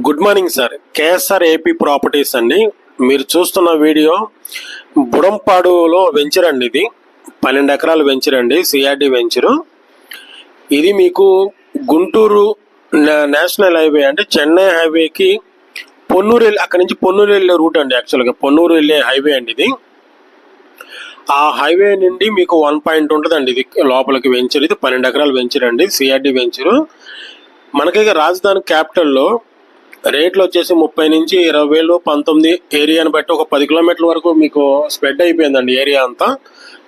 Good morning sir. KSR AP properties అండి. మీరు చూస్తున్న వీడియో బుడంపాడులో వెంచర్ అండి ఇది. పన్నెండు ఎకరాలు వెంచర్ అండి సిఆర్డి వెంచరు. ఇది మీకు గుంటూరు నేషనల్ హైవే అంటే చెన్నై హైవేకి పొన్నూరు వెళ్ళి అక్కడి నుంచి పొన్నూరు వెళ్ళే రూట్ అండి యాక్చువల్గా. పొన్నూరు వెళ్ళే హైవే అండి ఇది. ఆ హైవే నుండి మీకు వన్ పాయింట్ ఉంటుందండి ఇది లోపలికి వెంచర్. ఇది పన్నెండు ఎకరాలు వెంచర్ అండి సిఆర్డి వెంచరు. మనకి రాజధాని క్యాపిటల్లో రేట్లు వచ్చేసి ముప్పై నుంచి ఇరవై వేలు పంతొమ్మిది ఏరియాని బట్టి ఒక పది కిలోమీటర్ల వరకు మీకు స్ప్రెడ్ అయిపోయిందండి ఏరియా అంతా.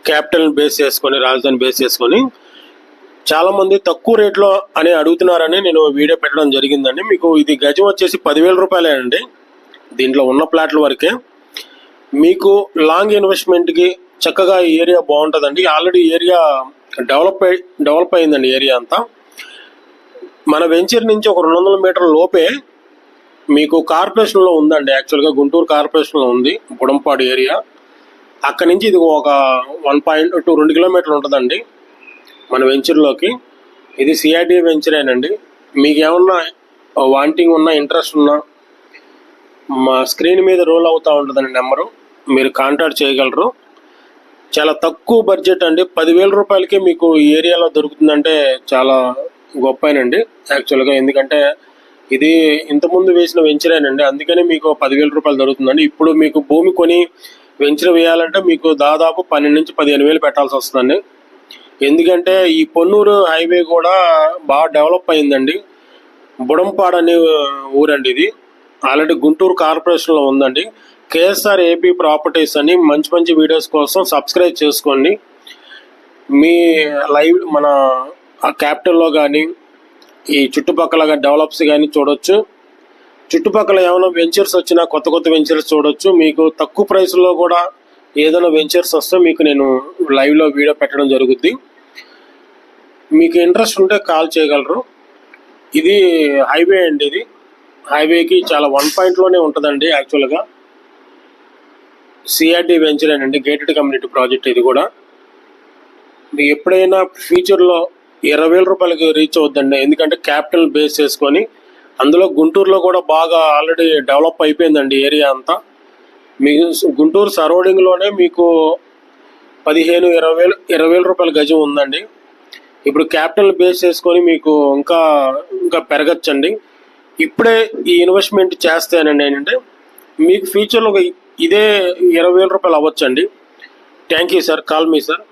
క్యాపిటల్ బేస్ చేసుకొని రాజధాని బేస్ చేసుకొని. చాలా మంది తక్కువ రేట్లో అని అడుగుతున్నారని నేను వీడియో పెట్టడం జరిగిందండి. మీకు ఇది గజం వచ్చేసి పదివేల రూపాయలే అండి దీంట్లో ఉన్న ప్లాట్ల వరకే. మీకు లాంగ్ ఇన్వెస్ట్మెంట్కి చక్కగా ఈ ఏరియా బాగుంటుందండి. ఆల్రెడీ ఏరియా డెవలప్ అయి డెవలప్ అయిందండి ఏరియా అంతా. మన వెంచర్ నుంచి ఒక రెండు వందల మీటర్ల లోపే మీకు కార్పొరేషన్లో ఉందండి. యాక్చువల్గా గుంటూరు కార్పొరేషన్లో ఉంది. బుడంపాడు ఏరియా అక్కడి నుంచి ఇది ఒక వన్ పాయింట్ టూ రెండు కిలోమీటర్లు ఉంటుందండి. మన వెంచర్లోకి ఇది సిఐడి వెంచరేనండి మీకు ఏమన్నా వాంటింగ్ ఉన్నా ఇంట్రెస్ట్ ఉన్నా మా స్క్రీన్ మీద రోల్ అవుతూ ఉంటుందండి నెంబరు మీరు కాంటాక్ట్ చేయగలరు. చాలా తక్కువ బడ్జెట్ అండి. పదివేల రూపాయలకే మీకు ఈ ఏరియాలో దొరుకుతుందంటే చాలా గొప్పనండి యాక్చువల్గా ఎందుకంటే ఇది ఇంతకుముందు వేసిన వెంచరేనండి. అందుకని మీకు పదివేల రూపాయలు దొరుకుతుందండి. ఇప్పుడు మీకు భూమి కొని వెంచర్ వేయాలంటే మీకు దాదాపు పన్నెండు నుంచి పదిహేను వేలు పెట్టాల్సి వస్తుందండి. ఎందుకంటే ఈ పొన్నూరు హైవే కూడా బాగా డెవలప్ అయిందండి. బుడంపాడు అనే ఊరండి ఇది. ఆల్రెడీ గుంటూరు కార్పొరేషన్లో ఉందండి. కేఎస్ఆర్ ఏపీ ప్రాపర్టీస్ అని మంచి మంచి వీడియోస్ కోసం సబ్స్క్రైబ్ చేసుకోండి. మీ లైవ్ మన ఆ క్యాపిటల్లో కానీ ఈ చుట్టుపక్కల డెవలప్స్ కానీ చూడొచ్చు. చుట్టుపక్కల ఏమైనా వెంచర్స్ వచ్చినా కొత్త కొత్త వెంచర్స్ చూడొచ్చు. మీకు తక్కువ ప్రైస్లో కూడా ఏదైనా వెంచర్స్ వస్తే మీకు నేను లైవ్లో వీడియో పెట్టడం జరుగుద్ది. మీకు ఇంట్రెస్ట్ ఉంటే కాల్ చేయగలరు. ఇది హైవే అండి ఇది. హైవేకి చాలా వన్ పాయింట్లోనే ఉంటుందండి యాక్చువల్గా సిఆర్డి వెంచర్ అండి. గేటెడ్ కమ్యూనిటీ ప్రాజెక్ట్ ఇది కూడా. మీకు ఎప్పుడైనా ఫ్యూచర్లో ఇరవై వేల రూపాయలకి రీచ్ అవుద్దండి. ఎందుకంటే క్యాపిటల్ బేస్ చేసుకొని అందులో గుంటూరులో కూడా బాగా ఆల్రెడీ డెవలప్ అయిపోయిందండి ఏరియా అంతా. మీ గుంటూరు సరౌండింగ్లోనే మీకు పదిహేను ఇరవై వేలు ఇరవై వేల రూపాయల గజం ఉందండి. ఇప్పుడు క్యాపిటల్ బేస్ చేసుకొని మీకు ఇంకా ఇంకా పెరగచ్చండి. ఇప్పుడే ఈ ఇన్వెస్ట్మెంట్ చేస్తేనండి ఏంటంటే మీకు ఫ్యూచర్లో ఇదే ఇరవై వేల రూపాయలు అవ్వచ్చండి. Thank you sir call me sir